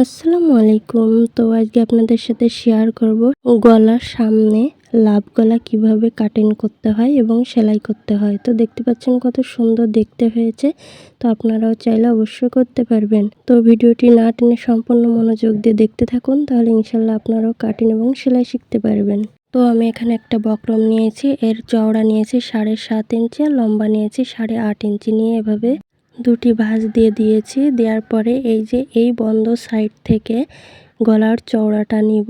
আসসালামু আলাইকুম। তো আজকে আপনাদের সাথে শেয়ার করব গলার সামনে লাভ গলা কীভাবে কাটিং করতে হয় এবং সেলাই করতে হয়। তো দেখতে পাচ্ছেন কত সুন্দর দেখতে হয়েছে। তো আপনারাও চাইলে অবশ্যই করতে পারবেন। তো ভিডিওটি না টেনে সম্পূর্ণ মনোযোগ দিয়ে দেখতে থাকুন, তাহলে ইনশাল্লাহ আপনারাও কাটিং এবং সেলাই শিখতে পারবেন। তো আমি এখানে একটা বক্রম নিয়েছি, এর চওড়া নিয়েছি সাড়ে সাত ইঞ্চি আর লম্বা নিয়েছি সাড়ে আট ইঞ্চি। নিয়ে এভাবে দুটি ভাঁজ দিয়ে দিয়েছি। দেওয়ার পরে এই যে এই বন্ধ সাইড থেকে গলার চওড়াটা নিব।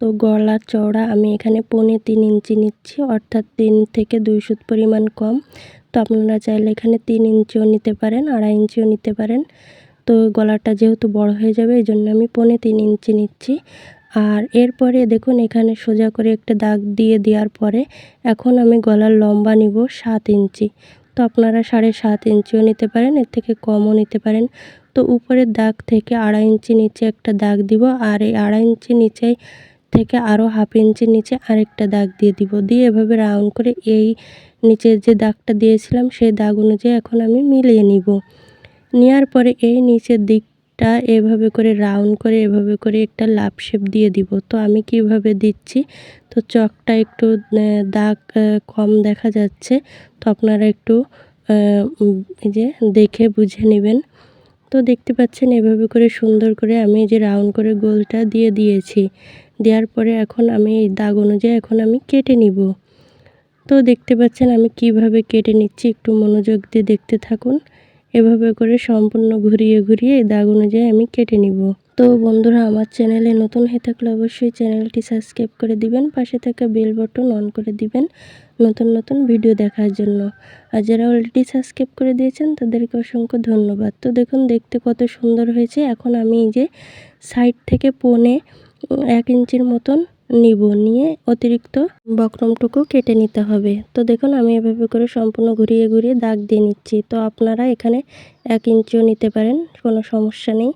তো গলার চওড়া আমি এখানে পৌনে তিন ইঞ্চি নিচ্ছি, অর্থাৎ তিন থেকে দুই সুত পরিমাণ কম। তো আপনারা চাইলে এখানে তিন ইঞ্চিও নিতে পারেন, আড়াই ইঞ্চিও নিতে পারেন। তো গলাটা যেহেতু বড় হয়ে যাবে, এই জন্য আমি পৌনে তিন ইঞ্চি নিচ্ছি। আর এরপরে দেখুন, এখানে সোজা করে একটা দাগ দিয়ে দেওয়ার পরে এখন আমি গলার লম্বা নিব সাত ইঞ্চি। তো আপনারা সাড়ে সাত ইঞ্চিও নিতে পারেন, এর থেকে কমও নিতে পারেন। তো উপরের দাগ থেকে আড়াই ইঞ্চি নিচে একটা দাগ দিব, আর এই আড়াই ইঞ্চি নিচে থেকে আরও হাফ ইঞ্চি নিচে আরেকটা দাগ দিয়ে দিব। দিয়ে এভাবে রাউন্ড করে এই নিচের যে দাগটা দিয়েছিলাম, সেই দাগ অনুযায়ী এখন আমি মিলিয়ে নিব। নেওয়ার পরে এই নিচের দিক টা এভাবে করে, রাউন্ড করে এভাবে করে একটা লাভ শেপ দিয়ে দিব। তো আমি কীভাবে দিচ্ছি? তো চকটা একটু দাগ কম দেখা যাচ্ছে। তো আপনারা একটু এই যে দেখে বুঝে নেবেন। তো দেখতে পাচ্ছেন এভাবে করে সুন্দর করে আমি যে রাউন্ড করে গোলটা দিয়ে দিয়েছি। দেওয়ার পরে এখন আমি এই দাগ অনুযায়ী এখন আমি কেটে নিব। তো দেখতে পাচ্ছেন আমি কীভাবে কেটে নিচ্ছি, একটু মনোযোগ দিয়ে দেখতে থাকুন। এভাবে করে সম্পূর্ণ ঘুরিয়ে ঘুরিয়ে এই দাগ অনুযায়ী আমি কেটে নিব। তো বন্ধুরা, আমার চ্যানেলে নতুন হয়ে থাকলে অবশ্যই চ্যানেলটি সাবস্ক্রাইব করে দিবেন, পাশে থাকা বেল বটন অন করে দিবেন নতুন নতুন ভিডিও দেখার জন্য। আর যারা অলরেডি সাবস্ক্রাইব করে দিয়েছেন, তাদেরকে অসংখ্য ধন্যবাদ। তো দেখুন, দেখতে কত সুন্দর হয়েছে। এখন আমি যে সাইড থেকে পনে এক ইঞ্চির মতন নিব, নিয়ে অতিরিক্ত বক্রমটুকু কেটে নিতে হবে। তো দেখুন, আমি এভাবে করে সম্পূর্ণ ঘুরিয়ে ঘুরিয়ে দাগ দিয়ে নিচ্ছি। তো আপনারা এখানে এক ইঞ্চিও নিতে পারেন, কোনো সমস্যা নেই।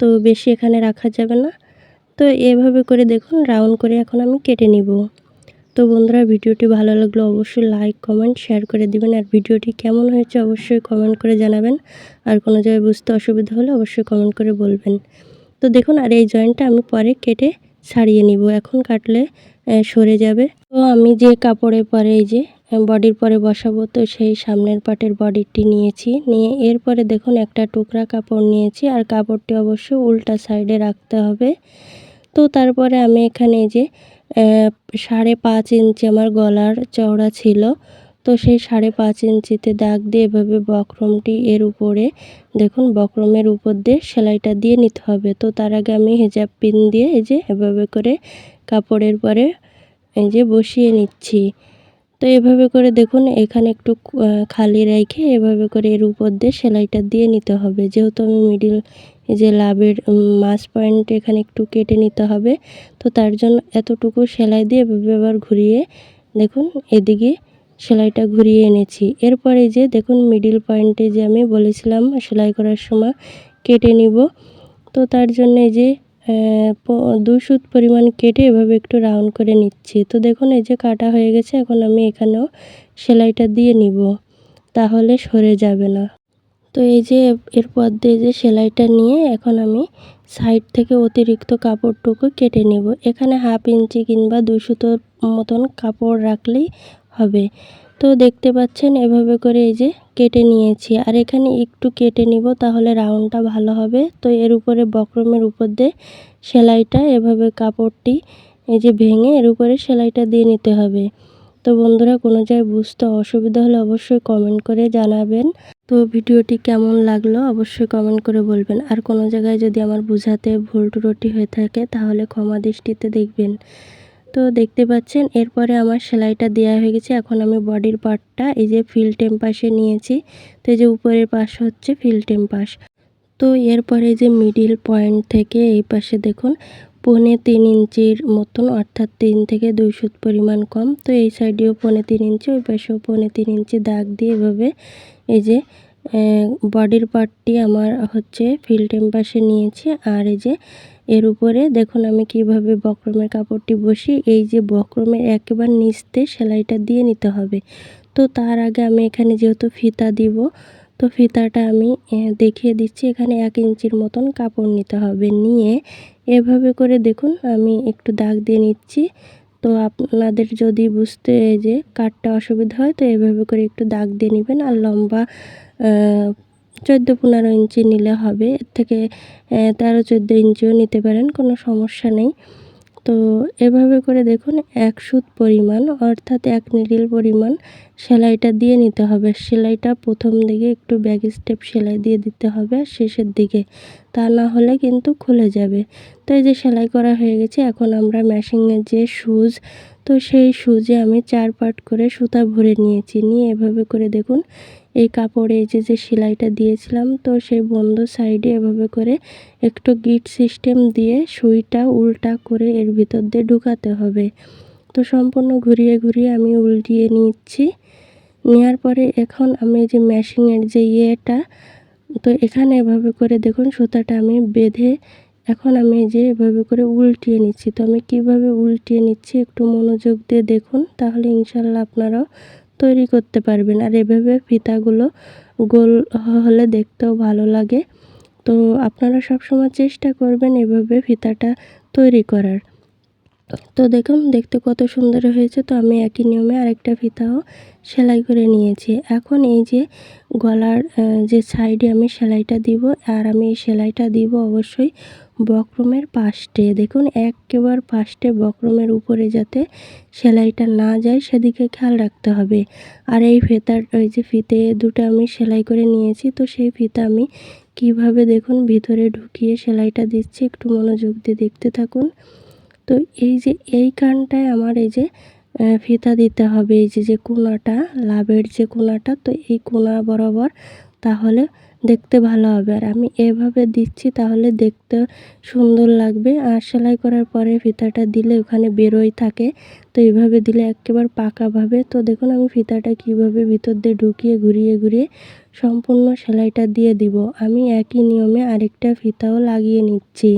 তো বেশি এখানে রাখা যাবে না। তো এভাবে করে দেখুন, রাউন্ড করে এখন আমি কেটে নিব। তো বন্ধুরা, ভিডিওটি ভালো লাগলে অবশ্যই লাইক, কমেন্ট, শেয়ার করে দিবেন। আর ভিডিওটি কেমন হয়েছে অবশ্যই কমেন্ট করে জানাবেন। আর কোনো জায়গায় বুঝতে অসুবিধা হলে অবশ্যই কমেন্ট করে বলবেন। তো দেখুন, আর এই জয়েন্টটা আমি পরে কেটে ছাড়িয়ে নিব। এখন কাটলে সরে যাবে। তো আমি যে কাপড়ে পরে এই যে বডির পরে বসাবো, তো সেই সামনের পাটের বডিটি নিয়েছি। নিয়ে এরপরে দেখুন একটা টুকরা কাপড় নিয়েছি, আর কাপড়টি অবশ্যই উল্টা সাইডে রাখতে হবে। তো তারপরে আমি এখানে যে সাড়ে পাঁচ ইঞ্চি আমার গলার চওড়া ছিল। তো সেই সাড়ে পাঁচ ইঞ্চিতে দাগ দিয়ে এভাবে বক্রমটি এর উপরে, দেখুন, বক্রমের উপর দিয়ে সেলাইটা দিয়ে নিতে হবে। তো তার আগে আমি হেজাব পিন দিয়ে এই যে এভাবে করে কাপড়ের পরে এই যে বসিয়ে নিচ্ছি। তো এভাবে করে দেখুন, এখানে একটু খালি রেখে এভাবে করে এর উপর দিয়ে সেলাইটা দিয়ে নিতে হবে। যেহেতু আমি মিডিল এই যে লাভের মাছ পয়েন্ট এখানে একটু কেটে নিতে হবে, তো তার জন্য এতটুকু সেলাই দিয়ে এভাবে আবার ঘুরিয়ে দেখুন, এদিকে সেলাইটা ঘুরিয়ে এনেছি। এরপরে যে দেখুন মিডিল পয়েন্টে যে আমি বলেছিলাম, সেলাই করার সময় কেটে নিব। তো তার জন্য যে দুই সুত পরিমাণ কেটে এভাবে একটু রাউন্ড করে নিচ্ছি। তো দেখুন এই যে কাটা হয়ে গেছে, এখন আমি এখানেও সেলাইটা দিয়ে নিব। তাহলে সরে যাবে না। তো এই যে এরপর দিয়ে যে সেলাইটা নিয়ে এখন আমি সাইড থেকে অতিরিক্ত কাপড়টুকু কেটে নেব। এখানে হাফ ইঞ্চি কিংবা দুই সুতোর মতন কাপড় রাখলেই হবে। তো দেখতে পাচ্ছেন, এভাবে করে এই যে কেটে নিয়েছি। আর এখানে একটু কেটে নিব, তাহলে রাউন্ডটা ভালো হবে। তো এর উপরে বক্রমের উপর দিয়ে সেলাইটা, এভাবে কাপড়টি এই যে ভেঙে এর উপরে সেলাইটা দিয়ে নিতে হবে। তো বন্ধুরা, কোনো জায়গায় বুঝতে অসুবিধা হলে অবশ্যই কমেন্ট করে জানাবেন। তো ভিডিওটি কেমন লাগল অবশ্যই কমেন্ট করে বলবেন। আর কোনো জায়গায় যদি আমার বুঝাতে ভুল টুটি হয়ে থাকে, তাহলে ক্ষমা দৃষ্টিতে দেখবেন। তো দেখতে পাচ্ছেন, এরপরে আমার সেলাইটা দেওয়া হয়ে গেছে। এখন আমি বডির পার্টটা, এই যে ফিল টেম্পাসে নিয়েছি। তো এই যে উপরের পাশ হচ্ছে ফিল টেম্পাস। তো এরপরে যে মিডিল পয়েন্ট থেকে এই পাশে দেখুন, পৌনে তিন ইঞ্চির মতন, অর্থাৎ তিন থেকে দুই সুত পরিমাণ কম। তো এই সাইডেও পৌনে তিন ইঞ্চি, ওই পাশেও পৌনে তিন ইঞ্চি দাগ দিয়ে এভাবে এই যে বডির পার্টটি আমার হচ্ছে ফিল টেম্পাসে নিয়েছি। আর এই যে এর উপরে দেখুন আমি কীভাবে বক্রমের কাপড়টি বসি এই যে বক্রমের একেবারে নিচতে সেলাইটা দিয়ে নিতে হবে। তো তার আগে আমি এখানে যেহেতু ফিতা দিব, তো ফিতাটা আমি দেখিয়ে দিচ্ছি। এখানে এক ইঞ্চির মতন কাপড় নিতে হবে। নিয়ে এভাবে করে দেখুন, আমি একটু দাগ দিয়ে নিচ্ছি। তো আপনাদের যদি বুঝতে যে কাটটা অসুবিধা হয়, তো এভাবে করে একটু দাগ দিয়ে নেবেন। আর লম্বা চোদ্দ পনেরো ইঞ্চি নিলে হবে। এর থেকে তেরো চোদ্দ ইঞ্চিও নিতে পারেন, কোনো সমস্যা নেই। তো এভাবে করে দেখুন, এক সুত পরিমাণ, অর্থাৎ এক নিডিল পরিমাণ সেলাইটা দিয়ে নিতে হবে। সেলাইটা প্রথম দিকে একটু ব্যাক স্টেপ সেলাই দিয়ে দিতে হবে, আর শেষের দিকে। তা না হলে কিন্তু খুলে যাবে। তো এই যে সেলাই করা হয়ে গেছে, এখন আমরা ম্যাশিংয়ের যে সুজ, তো সেই সুজে আমি চার পাট করে সুতা ভরে নিয়েছি। নিয়ে এভাবে করে দেখুন এই কাপড়ে এই যে যে সেলাইটা দিয়েছিলাম, তো সেই বন্ধ সাইডে এভাবে করে একটু গিট সিস্টেম দিয়ে সুইটা উল্টা করে এর ভিতর দিয়ে ঢুকাতে হবে। তো সম্পূর্ণ ঘুরিয়ে ঘুরিয়ে আমি উল্টিয়ে নিচ্ছি। নেওয়ার পরে এখন আমি যে ম্যাশিংয়ের যে ইয়েটা, তো এখানে এভাবে করে দেখুন সুতাটা আমি বেঁধে এখন আমি যে এভাবে করে উল্টিয়ে নিচ্ছি। তো আমি কীভাবে উল্টিয়ে নিচ্ছি একটু মনোযোগ দিয়ে দেখুন, তাহলে ইনশাল্লাহ আপনারাও তৈরি করতে পারবেন। আর এভাবে ফিতাগুলো গোল হলে দেখতেও ভালো লাগে। তো আপনারা সবসময় চেষ্টা করবেন এভাবে ফিতাটা তৈরি করার। তো দেখুন, দেখতে কত সুন্দর হয়েছে। তো আমি একই নিয়মে আরেকটা ফিতাও সেলাই করে নিয়েছি। এখন এই যে গলার যে সাইডে আমি সেলাইটা দিব, আর আমি এই সেলাইটা দিব অবশ্যই বক্রমের পাশটে। দেখুন, একেবারে পাশটে বক্রমের উপরে যাতে সেলাইটা না যায়, সেদিকে খেয়াল রাখতে হবে। আর এই ফিতার ওই যে ফিতে দুটো আমি সেলাই করে নিয়েছি, তো সেই ফিতা আমি কীভাবে দেখুন ভিতরে ঢুকিয়ে সেলাইটা দিচ্ছি, একটু মনোযোগ দিয়ে দেখতে থাকুন। তো এই যে, এই কানটায় আমার এই যে ফিতা দিতে হবে, এই যে যে কোনাটা, লাভের যে কোনাটা, তো এই কোনা বরাবর তাহলে দেখতে ভালো হবে। আর আমি এভাবে দিচ্ছি তাহলে দেখতে সুন্দর লাগবে। আর সেলাই করার পরে ফিতাটা দিলে ওখানে বেরোই থাকে। তো এইভাবে দিলে একেবারে পাকাভাবে। তো দেখুন আমি ফিতাটা কীভাবে ভিতর দিয়ে ঢুকিয়ে, ঘুরিয়ে ঘুরিয়ে সম্পূর্ণ সেলাইটা দিয়ে দিব। আমি একই নিয়মে আরেকটা ফিতাও লাগিয়ে নিচ্ছি।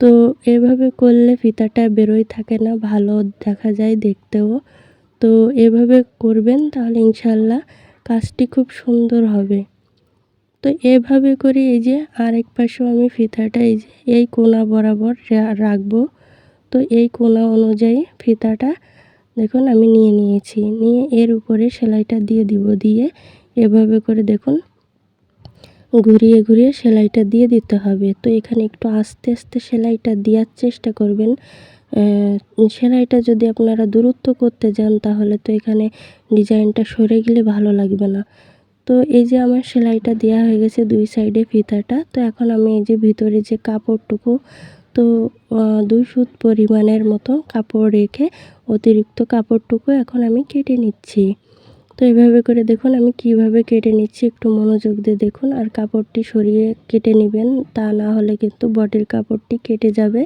তো এভাবে করলে ফিতাটা বেরোই থাকে না, ভালো দেখা যায় দেখতেও। তো এভাবে করবেন তাহলে ইনশাল্লাহ কাজটি খুব সুন্দর হবে। তো এভাবে করে এই যে আরেক পাশেও আমি ফিতাটা এই যে, এই কোনা বরাবর রাখব। তো এই কোনা অনুযায়ী ফিতাটা দেখুন আমি নিয়ে নিয়েছি। নিয়ে এর উপরে সেলাইটা দিয়ে দিব, দিয়ে এভাবে করে দেখুন ঘুরিয়ে ঘুরিয়ে সেলাইটা দিয়ে দিতে হবে। তো এখানে একটু আস্তে আস্তে সেলাইটা দেওয়ার চেষ্টা করবেন। সেলাইটা যদি আপনারা দূরত্ব করতে যান তাহলে তো এখানে ডিজাইনটা সরে গেলে ভালো লাগবে না। তো এই যে আমার সেলাইটা দেওয়া হয়ে গেছে দুই সাইডে ফিতাটা, তো এখন আমি এই যে ভিতরে যে কাপড়টুকু, তো দুই সুত পরিমাণের মতো কাপড় রেখে অতিরিক্ত কাপড়টুকু এখন আমি কেটে নিচ্ছি। তো এভাবে করে দেখুন, আমি কীভাবে কেটে নিচ্ছি একটু মনোযোগ দিয়ে দেখুন। আর কাপড়টি সরিয়ে কেটে নেবেন, তা না হলে কিন্তু বডির কাপড়টি কেটে যাবে।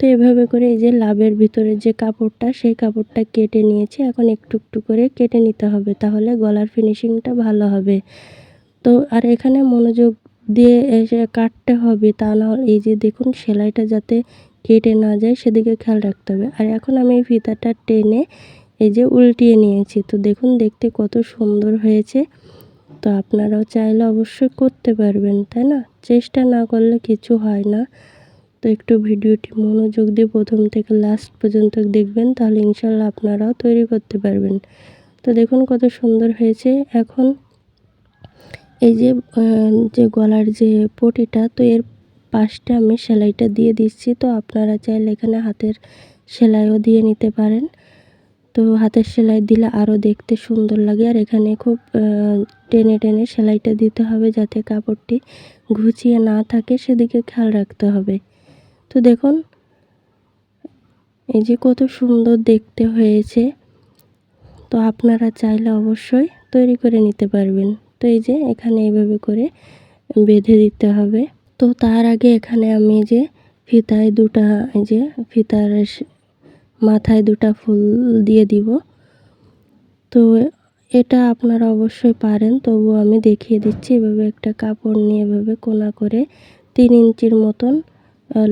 তো এভাবে করে এই যে লাভের ভিতরে যে কাপড়টা, সেই কাপড়টা কেটে নিয়েছি। এখন একটু একটু করে কেটে নিতে হবে, তাহলে গলার ফিনিশিংটা ভালো হবে। তো আর এখানে মনোযোগ দিয়ে এসে কাটতে হবে, তা না এই যে দেখুন, সেলাইটা যাতে কেটে না যায়, সেদিকে খেয়াল রাখতে হবে। আর এখন আমি এই ফিতাটা টেনে এই যে উল্টিয়ে নিয়েছি। তো দেখুন, দেখতে কত সুন্দর হয়েছে। তো আপনারাও চাইলে অবশ্যই করতে পারবেন, তাই না? চেষ্টা না করলে কিছু হয় না। তো একটু ভিডিওটি মনোযোগ দিয়ে প্রথম থেকে লাস্ট পর্যন্ত দেখবেন, তাহলে ইনশাল্লাহ আপনারাও তৈরি করতে পারবেন। তো দেখুন, কত সুন্দর হয়েছে। এখন এই যে যে গলার যে পটিটা, তো এর পাশটা আমি সেলাইটা দিয়ে দিচ্ছি। তো আপনারা চাইলে এখানে হাতের সেলাইও দিয়ে নিতে পারেন। তো হাতের সেলাই দিলে আরও দেখতে সুন্দর লাগে। আর এখানে খুব টেনে টেনে সেলাইটা দিতে হবে যাতে কাপড়টি ঘুচিয়ে না থাকে, সেদিকে খেয়াল রাখতে হবে। তো দেখুন, এই যে কত সুন্দর দেখতে হয়েছে। তো আপনারা চাইলে অবশ্যই তৈরি করে নিতে পারবেন। তো এই যে এখানে এইভাবে করে বেঁধে দিতে হবে। তো তার আগে এখানে আমি যে ফিতায় দুটা, এই যে ফিতার মাথায় দুটা ফুল দিয়ে দিব। তো এটা আপনারা অবশ্যই পারেন তবু আমি দেখিয়ে দিচ্ছি এভাবে একটা কাপড় নিয়ে এভাবে কোনা করে তিন ইঞ্চির মতন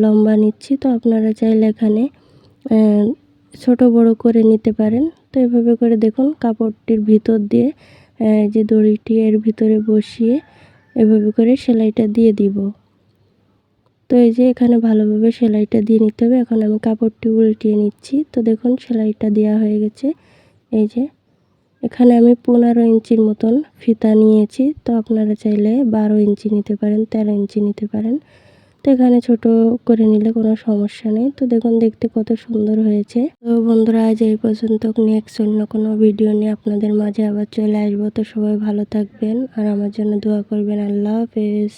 লম্বা নিচ্ছি। তো আপনারা চাইলে এখানে ছোট বড় করে নিতে পারেন। তো এভাবে করে দেখুন কাপড়টির ভিতর দিয়ে যে দড়িটি এর ভিতরে বসিয়ে এভাবে করে সেলাইটা দিয়ে দিব। তো এই যে এখানে ভালোভাবে সেলাইটা দিয়ে নিতে হবে। এখন আমি কাপড়টি উল্টিয়ে নিচ্ছি। তো দেখুন, সেলাইটা দেওয়া হয়ে গেছে। এই যে, এখানে আমি পনেরো ইঞ্চির মতন ফিতা নিয়েছি। তো আপনারা চাইলে বারো ইঞ্চি নিতে পারেন, তেরো ইঞ্চি নিতে পারেন। তো এখানে ছোট করে নিলে কোনো সমস্যা নেই। তো দেখুন, দেখতে কত সুন্দর হয়েছে। তো বন্ধুরা, আজ এই পর্যন্ত। নেক্সট অন্য কোনো ভিডিও নিয়ে আপনাদের মাঝে আবার চলে আসব। তো সবাই ভালো থাকবেন আর আমার জন্য দোয়া করবেন। আল্লাহ হাফেজ।